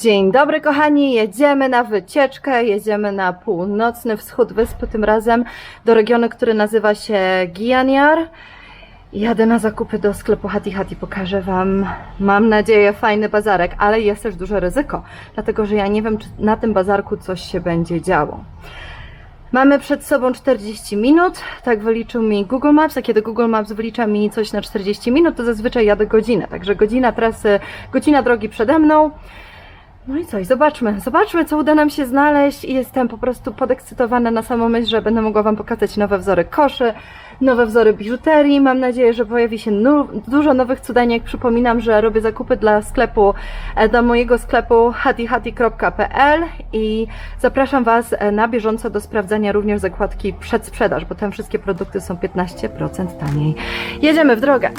Dzień dobry kochani, jedziemy na wycieczkę, jedziemy na północny wschód wyspy, tym razem do regionu, który nazywa się Gianyar. Jadę na zakupy do sklepu Hati Hati, pokażę Wam, mam nadzieję, fajny bazarek, ale jest też duże ryzyko, dlatego że ja nie wiem, czy na tym bazarku coś się będzie działo. Mamy przed sobą 40 minut, tak wyliczył mi Google Maps, a kiedy Google Maps wylicza mi coś na 40 minut, to zazwyczaj jadę godzinę, także godzina trasy, godzina drogi przede mną. No i coś, zobaczmy, zobaczmy, co uda nam się znaleźć i jestem po prostu podekscytowana na samą myśl, że będę mogła Wam pokazać nowe wzory koszy, nowe wzory biżuterii. Mam nadzieję, że pojawi się dużo nowych cudaniek. Przypominam, że robię zakupy dla sklepu, e, dla mojego sklepu hatihati.pl i zapraszam Was e, na bieżąco do sprawdzania również zakładki przedsprzedaż, bo tam wszystkie produkty są 15% taniej. Jedziemy w drogę!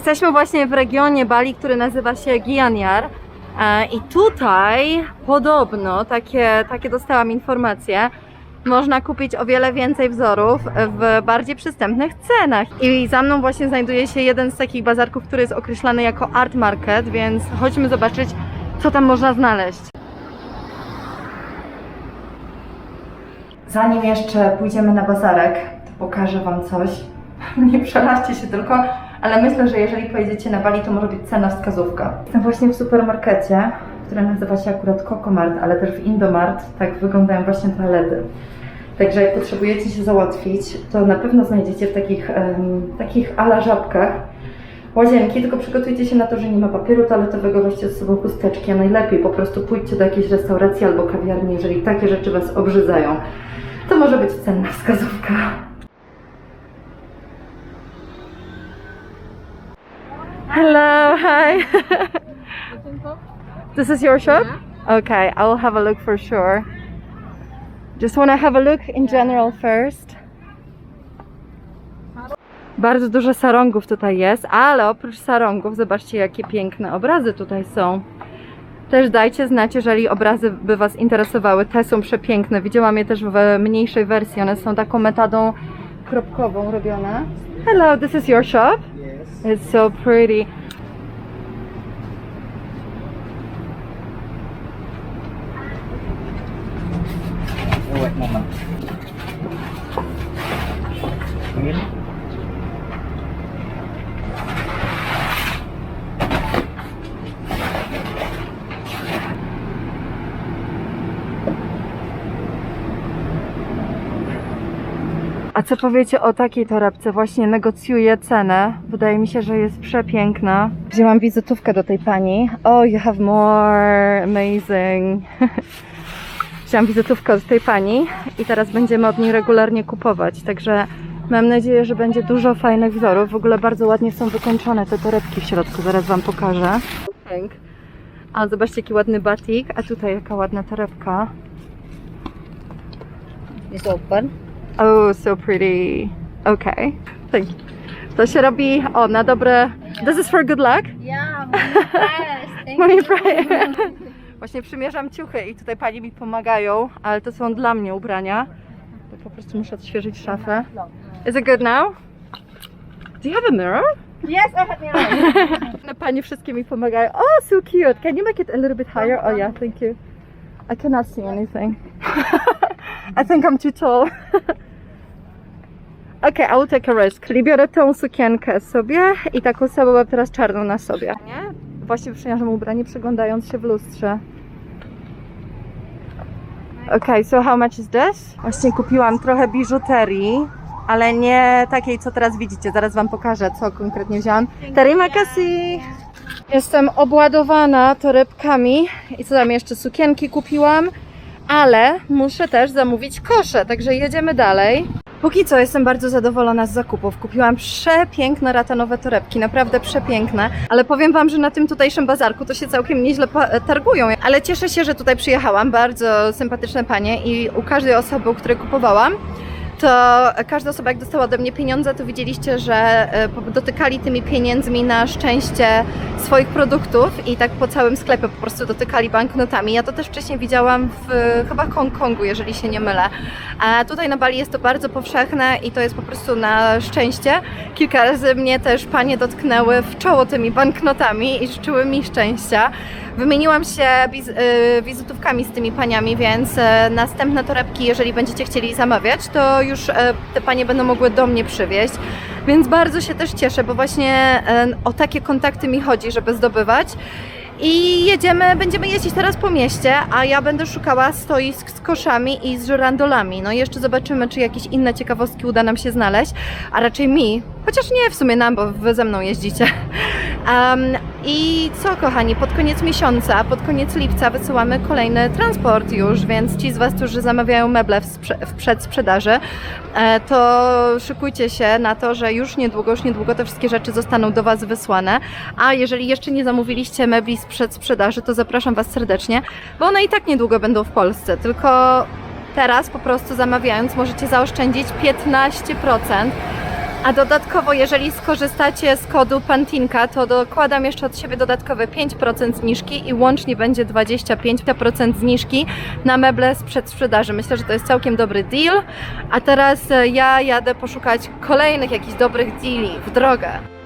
Jesteśmy właśnie w regionie Bali, który nazywa się Gianyar. E, I tutaj podobno, takie, takie dostałam informacje, można kupić o wiele więcej wzorów w bardziej przystępnych cenach. I za mną właśnie znajduje się jeden z takich bazarków, który jest określany jako art market, więc chodźmy zobaczyć, co tam można znaleźć. Zanim jeszcze pójdziemy na bazarek, to pokażę Wam coś. Nie przeraźcie się tylko, ale myślę, że jeżeli pojedziecie na Bali, to może być cena wskazówka. Jestem właśnie w supermarkecie, który nazywa się akurat Cocomart, ale też w Indomart. Tak wyglądają właśnie toalety. Także jak potrzebujecie się załatwić, to na pewno znajdziecie w takich, em, takich ala żabkach łazienki, tylko przygotujcie się na to, że nie ma papieru toaletowego, weźcie z sobą chusteczki, a najlepiej po prostu pójdźcie do jakiejś restauracji albo kawiarni, jeżeli takie rzeczy Was obrzydzają. To może być cenna wskazówka. Hello, hi. this is your shop? Okay, I will have a look for sure. Just want to have a look in general first. Bardzo dużo sarongów tutaj jest, ale oprócz sarongów, zobaczcie jakie piękne obrazy tutaj są. Też dajcie znać, jeżeli obrazy by Was interesowały. Te są przepiękne. Widziałam je też w mniejszej wersji. One są taką metodą kropkową robione. Hello, this is your shop? It's so pretty. A co powiecie o takiej torebce? Właśnie negocjuję cenę. Wydaje mi się, że jest przepiękna. Wzięłam wizytówkę do tej pani. Oh, you have more. Amazing. Wzięłam wizytówkę od tej pani i teraz będziemy od niej regularnie kupować. Także mam nadzieję, że będzie dużo fajnych wzorów. W ogóle bardzo ładnie są wykończone te torebki w środku. Zaraz Wam pokażę. Pink. A zobaczcie, jaki ładny batik. A tutaj jaka ładna torebka. It's open. Oh, so pretty. Okay. Thank you. To się robi, o, na dobre... This is for good luck? Yeah, money price. Thank Money prayer. Właśnie przymierzam ciuchy i tutaj pani mi pomagają, ale to są dla mnie ubrania. To po prostu muszę odświeżyć szafę. Is it good now? Do you have a mirror? Yes, I have mirror. No, Pani wszystkie mi pomagają. Oh, so cute. Can you make it a little bit higher? Oh yeah, thank you. I cannot see anything. I think I'm too tall. Okay, I will take a risk. Czyli biorę tą sukienkę sobie i taką samą mam teraz czarną na sobie. Nie? Właśnie przymierzam ubranie przeglądając się w lustrze. Okay, so how much is this? Właśnie kupiłam trochę biżuterii, ale nie takiej, co teraz widzicie. Zaraz wam pokażę, co konkretnie wziąłam. Terima kasih! Jestem obładowana torebkami i co tam jeszcze? Sukienki kupiłam, ale muszę też zamówić kosze, także jedziemy dalej. Póki co jestem bardzo zadowolona z zakupów. Kupiłam przepiękne ratanowe torebki, naprawdę przepiękne, ale powiem Wam, że na tym tutejszym bazarku to się całkiem nieźle targują. Ale cieszę się, że tutaj przyjechałam, bardzo sympatyczne panie i u każdej osoby, u której kupowałam, to każda osoba, jak dostała ode mnie pieniądze, to widzieliście, że e, dotykali tymi pieniędzmi na szczęście swoich produktów i tak po całym sklepie po prostu dotykali banknotami. Ja to też wcześniej widziałam w chyba Hongkongu, jeżeli się nie mylę. A tutaj na Bali jest to bardzo powszechne i to jest po prostu na szczęście. Kilka razy mnie też panie dotknęły w czoło tymi banknotami i życzyły mi szczęścia. Wymieniłam się y, wizytówkami z tymi paniami, więc e, następne torebki, jeżeli będziecie chcieli zamawiać, to już e, te panie będą mogły do mnie przywieźć. Więc bardzo się też cieszę, bo właśnie o takie kontakty mi chodzi, żeby zdobywać. I jedziemy, będziemy jeździć teraz po mieście, a ja będę szukała stoisk z koszami i z żyrandolami. No i jeszcze zobaczymy, czy jakieś inne ciekawostki uda nam się znaleźć, a raczej mi, chociaż nie w sumie nam, bo wy ze mną jeździcie. Em, I co, kochani, pod koniec miesiąca, pod koniec lipca wysyłamy kolejny transport już, więc ci z Was, którzy zamawiają meble w, w przedsprzedaży, e, to szykujcie się na to, że już niedługo, już niedługo te wszystkie rzeczy zostaną do Was wysłane. A jeżeli jeszcze nie zamówiliście mebli z przedsprzedaży, to zapraszam Was serdecznie, bo one i tak niedługo będą w Polsce, tylko teraz po prostu zamawiając możecie zaoszczędzić 15%. A dodatkowo, jeżeli skorzystacie z kodu Pantinka, to dokładam jeszcze od siebie dodatkowe 5% zniżki i łącznie będzie 25% zniżki na meble z przedsprzedaży. Myślę, że to jest całkiem dobry deal. A teraz e, ja jadę poszukać kolejnych jakichś dobrych deali w drogę.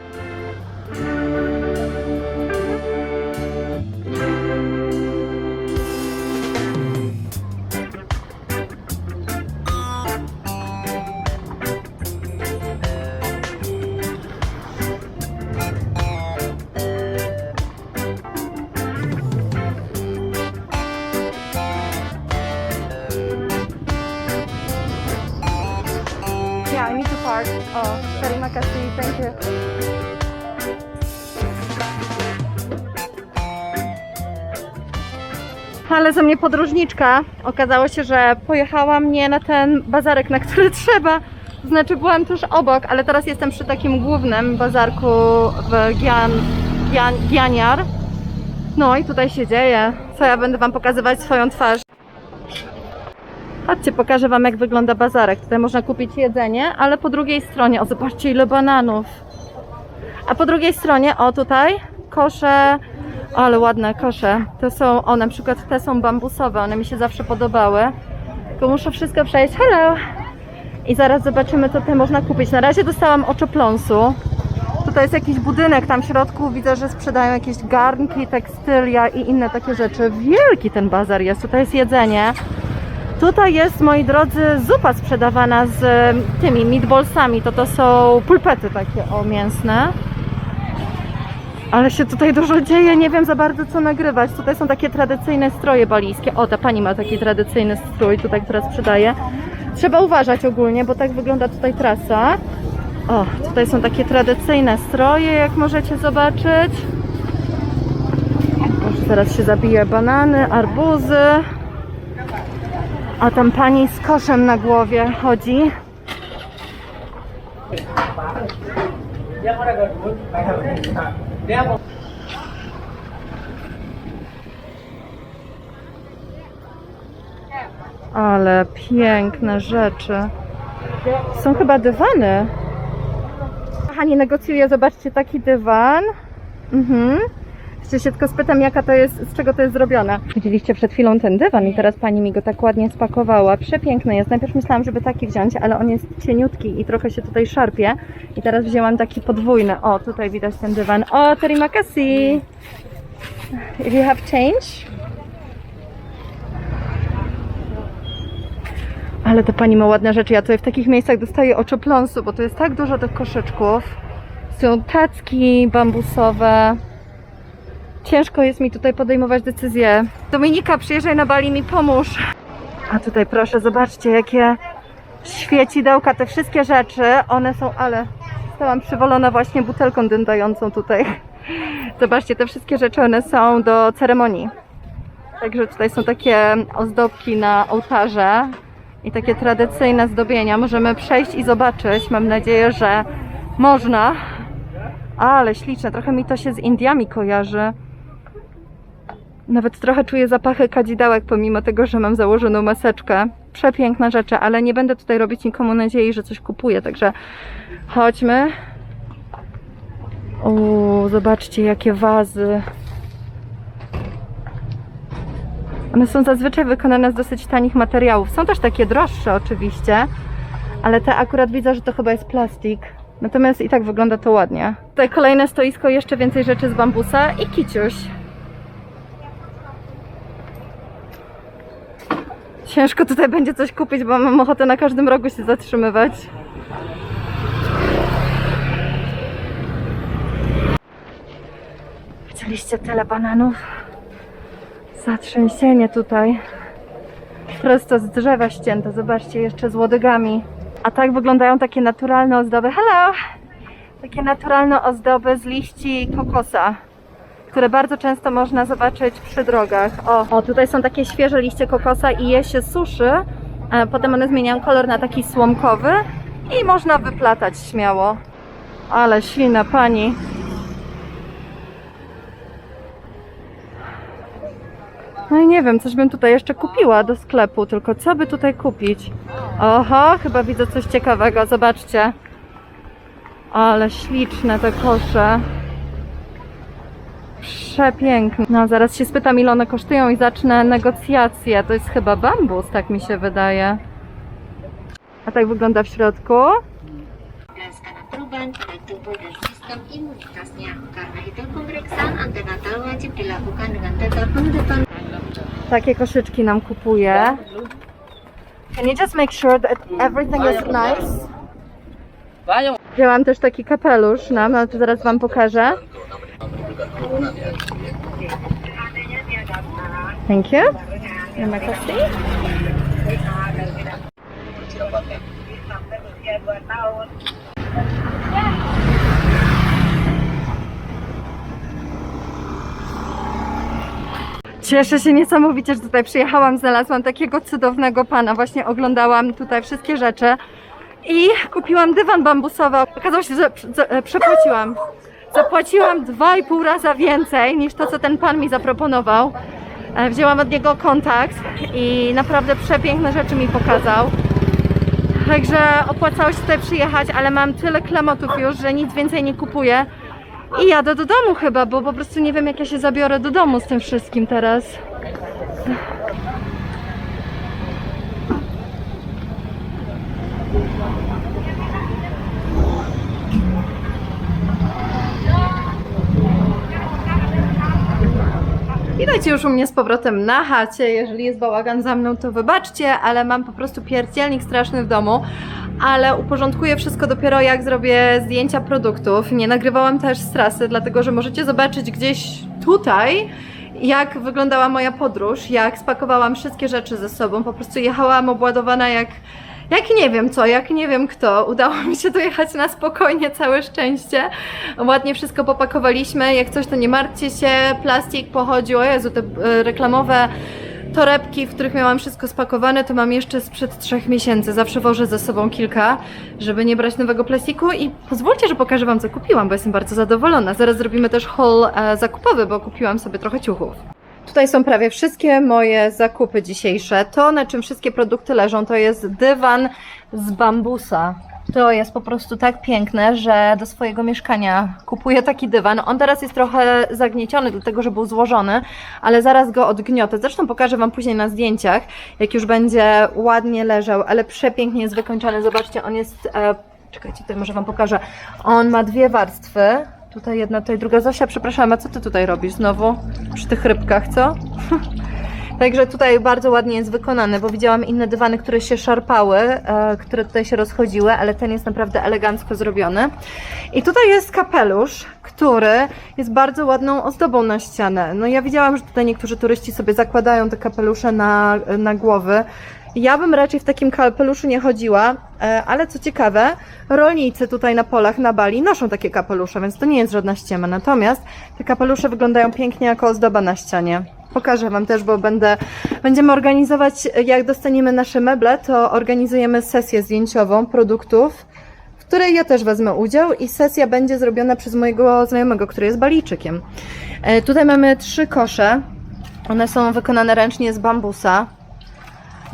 Ale ze mnie podróżniczka. Okazało się, że pojechałam nie na ten bazarek, na który trzeba. Znaczy byłam tuż obok, ale teraz jestem przy takim głównym bazarku w Gian, Gian, Gianiar. No i tutaj się dzieje. Co ja będę Wam pokazywać swoją twarz. Chodźcie, pokażę Wam jak wygląda bazarek. Tutaj można kupić jedzenie, ale po drugiej stronie, o zobaczcie ile bananów. A po drugiej stronie, o tutaj, kosze, ale ładne kosze. To są, o na przykład te są bambusowe, one mi się zawsze podobały. Tylko muszę wszystko przejść, hello! I zaraz zobaczymy co tutaj można kupić. Na razie dostałam oczopląsu. Tutaj jest jakiś budynek, tam w środku widzę, że sprzedają jakieś garnki, tekstylia i inne takie rzeczy. Wielki ten bazar jest, tutaj jest jedzenie. Tutaj jest, moi drodzy, zupa sprzedawana z tymi meatballsami. To to są pulpety takie o mięsne. Ale się tutaj dużo dzieje, nie wiem za bardzo co nagrywać. Tutaj są takie tradycyjne stroje balijskie. O, ta pani ma taki tradycyjny strój tutaj, która sprzedaje. Trzeba uważać ogólnie, bo tak wygląda tutaj trasa. O, tutaj są takie tradycyjne stroje, jak możecie zobaczyć. Może zaraz się zabije banany, arbuzy. A tam pani z koszem na głowie chodzi. Ale piękne rzeczy. Są chyba dywany. Kochani, negocjuję, zobaczcie, taki dywan. Mhm. Jeszcze się tylko spytam, jaka to jest, z czego to jest zrobione. Widzieliście przed chwilą ten dywan i teraz pani mi go tak ładnie spakowała. Przepiękny jest. Najpierw myślałam, żeby taki wziąć, ale on jest cieniutki i trochę się tutaj szarpie. I teraz wzięłam taki podwójny. O, tutaj widać ten dywan. O, terima kasih. If you have change? Ale ta pani ma ładne rzeczy. Ja tutaj w takich miejscach dostaję oczopląsu, bo to jest tak dużo tych koszyczków. Są tacki bambusowe. Ciężko jest mi tutaj podejmować decyzje. Dominika, przyjeżdżaj na Bali, mi pomóż. A tutaj proszę, zobaczcie, jakie świecidełka, te wszystkie rzeczy, one są, ale zostałam przywolona właśnie butelką dyndającą tutaj. Zobaczcie, te wszystkie rzeczy, one są do ceremonii. Także tutaj są takie ozdobki na ołtarze i takie tradycyjne zdobienia. Możemy przejść i zobaczyć. Mam nadzieję, że można. Ale śliczne, trochę mi to się z Indiami kojarzy. Nawet trochę czuję zapachy kadzidełek, pomimo tego, że mam założoną maseczkę. Przepiękne rzeczy, ale nie będę tutaj robić nikomu nadziei, że coś kupuję, także chodźmy. O, zobaczcie, jakie wazy. One są zazwyczaj wykonane z dosyć tanich materiałów. Są też takie droższe oczywiście, ale te akurat widzę, że to chyba jest plastik. Natomiast i tak wygląda to ładnie. Tutaj kolejne stoisko, jeszcze więcej rzeczy z bambusa i kiciuś. Ciężko tutaj będzie coś kupić, bo mam ochotę na każdym rogu się zatrzymywać. Widzieliście tyle bananów? Zatrzęsienie tutaj. Prosto z drzewa ścięte. Zobaczcie, jeszcze z łodygami. A tak wyglądają takie naturalne ozdoby. Hello! Takie naturalne ozdoby z liści kokosa, które bardzo często można zobaczyć przy drogach. O, o tutaj są takie świeże liście kokosa i je się suszy. a Potem one zmieniają kolor na taki słomkowy i można wyplatać śmiało. Ale silna pani. No i nie wiem, coś bym tutaj jeszcze kupiła do sklepu, tylko co by tutaj kupić? Oho, chyba widzę coś ciekawego, zobaczcie. Ale śliczne te kosze. Przepiękne. No, zaraz się spytam, ile one kosztują i zacznę negocjacje. To jest chyba bambus, tak mi się wydaje. A tak wygląda w środku. Takie koszyczki nam kupuje. Can you just make sure that everything is nice? Wzięłam też taki kapelusz nam, ale to zaraz Wam pokażę. Thank you. Terima kasih. Cieszę się niesamowicie, że tutaj przyjechałam, znalazłam takiego cudownego pana. Właśnie oglądałam tutaj wszystkie rzeczy i kupiłam dywan bambusowy. Okazało się, że e, przepłaciłam. Zapłaciłam dwa i pół raza więcej niż to, co ten pan mi zaproponował. E, Wzięłam od niego kontakt i naprawdę przepiękne rzeczy mi pokazał. Także opłacało się tutaj przyjechać, ale mam tyle klamotów już, że nic więcej nie kupuję. I jadę do domu chyba, bo po prostu nie wiem jak ja się zabiorę do domu z tym wszystkim teraz. Witajcie już u mnie z powrotem na chacie. Jeżeli jest bałagan za mną, to wybaczcie, ale mam po prostu pierdzielnik straszny w domu. Ale uporządkuję wszystko dopiero jak zrobię zdjęcia produktów. Nie nagrywałam też z trasy, dlatego że możecie zobaczyć gdzieś tutaj, jak wyglądała moja podróż, jak spakowałam wszystkie rzeczy ze sobą. Po prostu jechałam obładowana jak jak nie wiem co, jak nie wiem kto, udało mi się dojechać na spokojnie, całe szczęście. Ładnie wszystko popakowaliśmy, jak coś to nie martwcie się, plastik pochodził, o Jezu, te e, reklamowe torebki, w których miałam wszystko spakowane, to mam jeszcze sprzed trzech miesięcy. Zawsze wożę ze sobą kilka, żeby nie brać nowego plastiku i pozwólcie, że pokażę Wam co kupiłam, bo jestem bardzo zadowolona. Zaraz zrobimy też haul e, zakupowy, bo kupiłam sobie trochę ciuchów. Tutaj są prawie wszystkie moje zakupy dzisiejsze. To, na czym wszystkie produkty leżą, to jest dywan z bambusa. To jest po prostu tak piękne, że do swojego mieszkania kupuję taki dywan. On teraz jest trochę zagnieciony, dlatego że był złożony, ale zaraz go odgniotę. Zresztą pokażę Wam później na zdjęciach, jak już będzie ładnie leżał, ale przepięknie jest wykończony. Zobaczcie, on jest. E, czekajcie, tutaj może Wam pokażę. On ma dwie warstwy. Tutaj jedna, tutaj druga. Zosia, przepraszam, a co Ty tutaj robisz znowu? Przy tych rybkach, co? Także tutaj bardzo ładnie jest wykonany, bo widziałam inne dywany, które się szarpały, e, które tutaj się rozchodziły, ale ten jest naprawdę elegancko zrobiony. I tutaj jest kapelusz, który jest bardzo ładną ozdobą na ścianę. No ja widziałam, że tutaj niektórzy turyści sobie zakładają te kapelusze na, na głowy. Ja bym raczej w takim kapeluszu nie chodziła, e, ale co ciekawe, rolnicy tutaj na polach na Bali noszą takie kapelusze, więc to nie jest żadna ściema. Natomiast te kapelusze wyglądają pięknie jako ozdoba na ścianie. Pokażę Wam też, bo będę, będziemy organizować, jak dostaniemy nasze meble, to organizujemy sesję zdjęciową produktów, w której ja też wezmę udział i sesja będzie zrobiona przez mojego znajomego, który jest Balijczykiem. E, tutaj mamy trzy kosze. One są wykonane ręcznie z bambusa.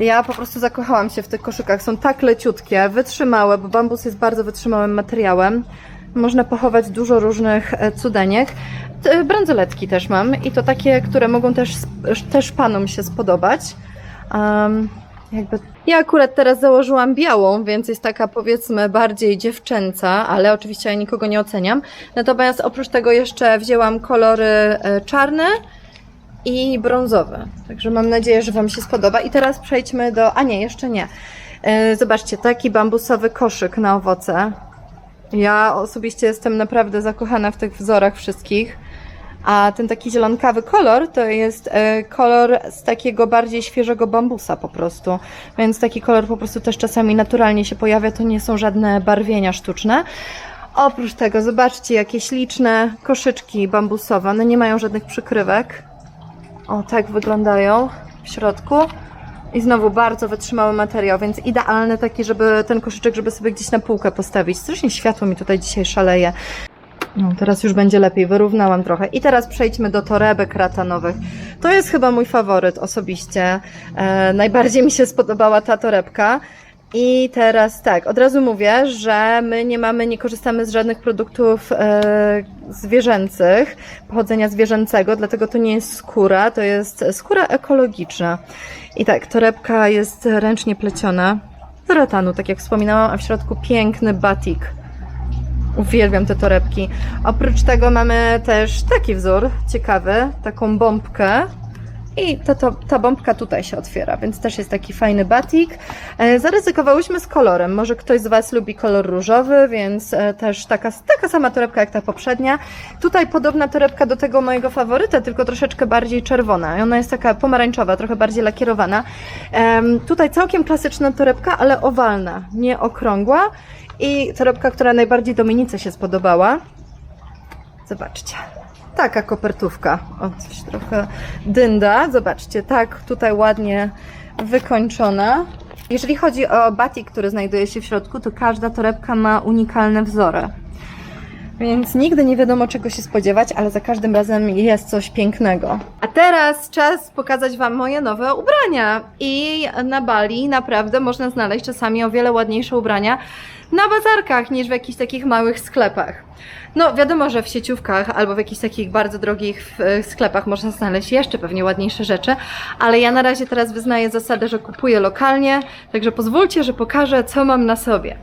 Ja po prostu zakochałam się w tych koszykach. Są tak leciutkie, wytrzymałe, bo bambus jest bardzo wytrzymałym materiałem. Można pochować dużo różnych e, cudeniek. Bransoletki też mam i to takie, które mogą też, też panom się spodobać. Um, jakby... Ja akurat teraz założyłam białą, więc jest taka powiedzmy bardziej dziewczęca, ale oczywiście ja nikogo nie oceniam. Natomiast oprócz tego jeszcze wzięłam kolory e, czarne i brązowy. Także mam nadzieję, że Wam się spodoba. I teraz przejdźmy do. A nie, jeszcze nie. E, Zobaczcie, taki bambusowy koszyk na owoce. Ja osobiście jestem naprawdę zakochana w tych wzorach wszystkich. A ten taki zielonkawy kolor to jest e, kolor z takiego bardziej świeżego bambusa po prostu. Więc taki kolor po prostu też czasami naturalnie się pojawia. To nie są żadne barwienia sztuczne. Oprócz tego, zobaczcie, jakie śliczne koszyczki bambusowe. One nie mają żadnych przykrywek. O, tak wyglądają w środku. I znowu bardzo wytrzymały materiał, więc idealny taki, żeby ten koszyczek, żeby sobie gdzieś na półkę postawić. Strasznie światło mi tutaj dzisiaj szaleje. No, teraz już będzie lepiej, wyrównałam trochę. I teraz przejdźmy do torebek ratanowych. To jest chyba mój faworyt osobiście. E, najbardziej mi się spodobała ta torebka. I teraz tak, od razu mówię, że my nie mamy, nie korzystamy z żadnych produktów e, zwierzęcych, pochodzenia zwierzęcego, dlatego to nie jest skóra, to jest skóra ekologiczna. I tak, torebka jest ręcznie pleciona z ratanu, tak jak wspominałam, a w środku piękny batik. Uwielbiam te torebki. Oprócz tego mamy też taki wzór ciekawy, taką bombkę. I ta, to, ta bombka tutaj się otwiera, więc też jest taki fajny batik. E, zaryzykowałyśmy z kolorem. Może ktoś z Was lubi kolor różowy, więc e, też taka, taka sama torebka jak ta poprzednia. Tutaj podobna torebka do tego mojego faworyta, tylko troszeczkę bardziej czerwona. I ona jest taka pomarańczowa, trochę bardziej lakierowana. Tutaj całkiem klasyczna torebka, ale owalna, nie okrągła. I torebka, która najbardziej Dominice się spodobała. Zobaczcie. Taka kopertówka. O, coś trochę dynda. Zobaczcie, tak tutaj ładnie wykończona. Jeżeli chodzi o batik, który znajduje się w środku, to każda torebka ma unikalne wzory. Więc nigdy nie wiadomo czego się spodziewać, ale za każdym razem jest coś pięknego. A teraz czas pokazać Wam moje nowe ubrania. I na Bali naprawdę można znaleźć czasami o wiele ładniejsze ubrania na bazarkach niż w jakichś takich małych sklepach. No, wiadomo, że w sieciówkach albo w jakichś takich bardzo drogich e, sklepach można znaleźć jeszcze pewnie ładniejsze rzeczy, ale ja na razie teraz wyznaję zasadę, że kupuję lokalnie, także pozwólcie, że pokażę, co mam na sobie.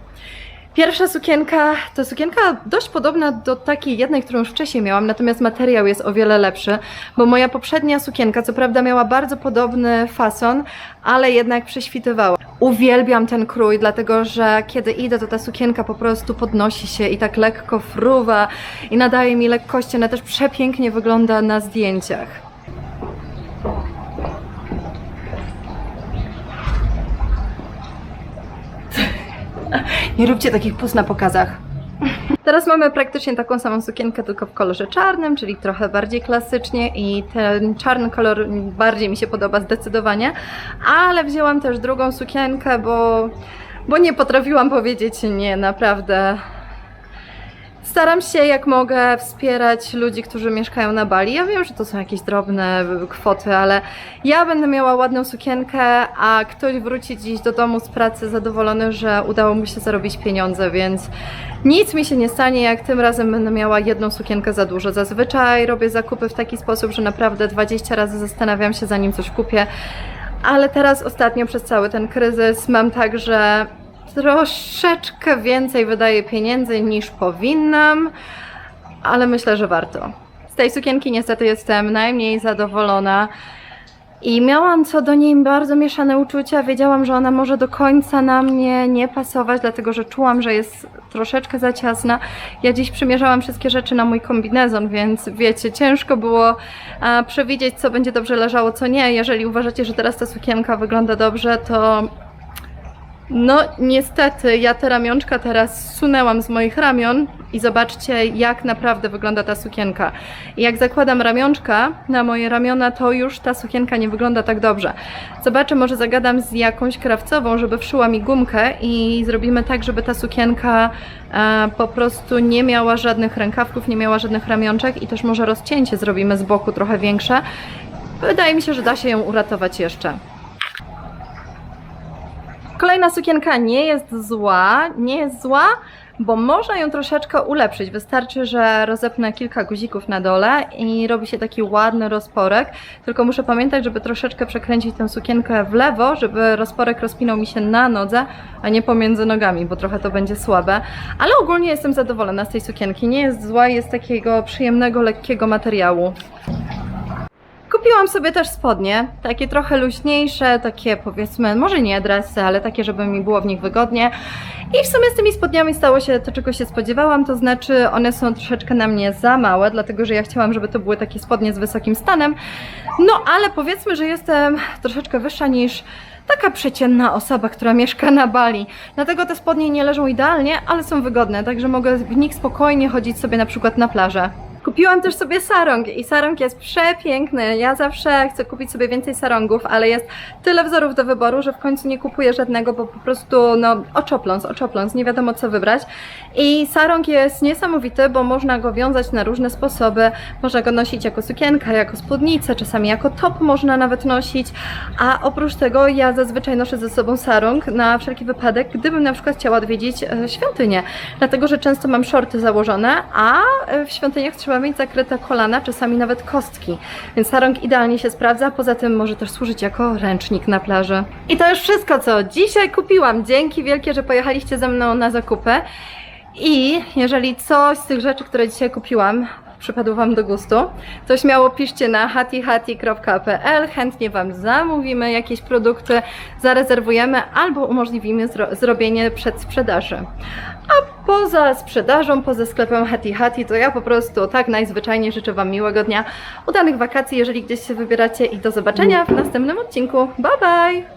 Pierwsza sukienka to sukienka dość podobna do takiej jednej, którą już wcześniej miałam, natomiast materiał jest o wiele lepszy, bo moja poprzednia sukienka, co prawda, miała bardzo podobny fason, ale jednak prześwitywała. Uwielbiam ten krój, dlatego że kiedy idę, to ta sukienka po prostu podnosi się i tak lekko fruwa i nadaje mi lekkości. Ona też przepięknie wygląda na zdjęciach. Nie róbcie takich pust na pokazach. Teraz mamy praktycznie taką samą sukienkę, tylko w kolorze czarnym, czyli trochę bardziej klasycznie i ten czarny kolor bardziej mi się podoba zdecydowanie, ale wzięłam też drugą sukienkę, bo, bo nie potrafiłam powiedzieć nie, naprawdę. Staram się jak mogę wspierać ludzi, którzy mieszkają na Bali. Ja wiem, że to są jakieś drobne kwoty, ale ja będę miała ładną sukienkę, a ktoś wróci dziś do domu z pracy zadowolony, że udało mu się zarobić pieniądze, więc nic mi się nie stanie, jak tym razem będę miała jedną sukienkę za dużo. Zazwyczaj robię zakupy w taki sposób, że naprawdę 20 razy zastanawiam się, zanim coś kupię. Ale teraz ostatnio przez cały ten kryzys mam tak, że troszeczkę więcej wydaję pieniędzy niż powinnam, ale myślę, że warto. Z tej sukienki niestety jestem najmniej zadowolona. I miałam co do niej bardzo mieszane uczucia. Wiedziałam, że ona może do końca na mnie nie pasować, dlatego że czułam, że jest troszeczkę za ciasna. Ja dziś przymierzałam wszystkie rzeczy na mój kombinezon, więc wiecie, ciężko było przewidzieć, co będzie dobrze leżało, co nie. Jeżeli uważacie, że teraz ta sukienka wygląda dobrze, to No, niestety, ja te ramionczka teraz zsunęłam z moich ramion i zobaczcie, jak naprawdę wygląda ta sukienka. Jak zakładam ramionczka na moje ramiona, to już ta sukienka nie wygląda tak dobrze. Zobaczę, może zagadam z jakąś krawcową, żeby wszyła mi gumkę i zrobimy tak, żeby ta sukienka e, po prostu nie miała żadnych rękawków, nie miała żadnych ramionczek i też może rozcięcie zrobimy z boku trochę większe. Wydaje mi się, że da się ją uratować jeszcze. Kolejna sukienka nie jest zła, nie jest zła, bo można ją troszeczkę ulepszyć. Wystarczy, że rozepnę kilka guzików na dole i robi się taki ładny rozporek. Tylko muszę pamiętać, żeby troszeczkę przekręcić tę sukienkę w lewo, żeby rozporek rozpinał mi się na nodze, a nie pomiędzy nogami, bo trochę to będzie słabe. Ale ogólnie jestem zadowolona z tej sukienki. Nie jest zła, jest takiego przyjemnego, lekkiego materiału. Kupiłam sobie też spodnie, takie trochę luźniejsze, takie powiedzmy, może nie dresy, ale takie, żeby mi było w nich wygodnie. I w sumie z tymi spodniami stało się to, czego się spodziewałam, to znaczy one są troszeczkę na mnie za małe, dlatego że ja chciałam, żeby to były takie spodnie z wysokim stanem. No ale powiedzmy, że jestem troszeczkę wyższa niż taka przeciętna osoba, która mieszka na Bali. Dlatego te spodnie nie leżą idealnie, ale są wygodne, także mogę w nich spokojnie chodzić sobie na przykład na plażę. Kupiłam też sobie sarong i sarong jest przepiękny. Ja zawsze chcę kupić sobie więcej sarongów, ale jest tyle wzorów do wyboru, że w końcu nie kupuję żadnego, bo po prostu no oczopląs, oczopląs, nie wiadomo co wybrać. I sarong jest niesamowity, bo można go wiązać na różne sposoby. Można go nosić jako sukienkę, jako spódnicę, czasami jako top można nawet nosić. A oprócz tego ja zazwyczaj noszę ze sobą sarong na wszelki wypadek, gdybym na przykład chciała odwiedzić e, świątynię. Dlatego, że często mam shorty założone, a e, w świątyniach trzeba mieć zakryte kolana, czasami nawet kostki. Więc sarong idealnie się sprawdza, poza tym może też służyć jako ręcznik na plaży. I to już wszystko, co dzisiaj kupiłam. Dzięki wielkie, że pojechaliście ze mną na zakupy. I jeżeli coś z tych rzeczy, które dzisiaj kupiłam, przypadło Wam do gustu, to śmiało piszcie na hatihati.pl. Chętnie Wam zamówimy jakieś produkty, zarezerwujemy albo umożliwimy zro- zrobienie przedsprzedaży. A poza sprzedażą, poza sklepem Hati Hati, to ja po prostu tak najzwyczajniej życzę Wam miłego dnia, udanych wakacji, jeżeli gdzieś się wybieracie i do zobaczenia w następnym odcinku. Bye bye!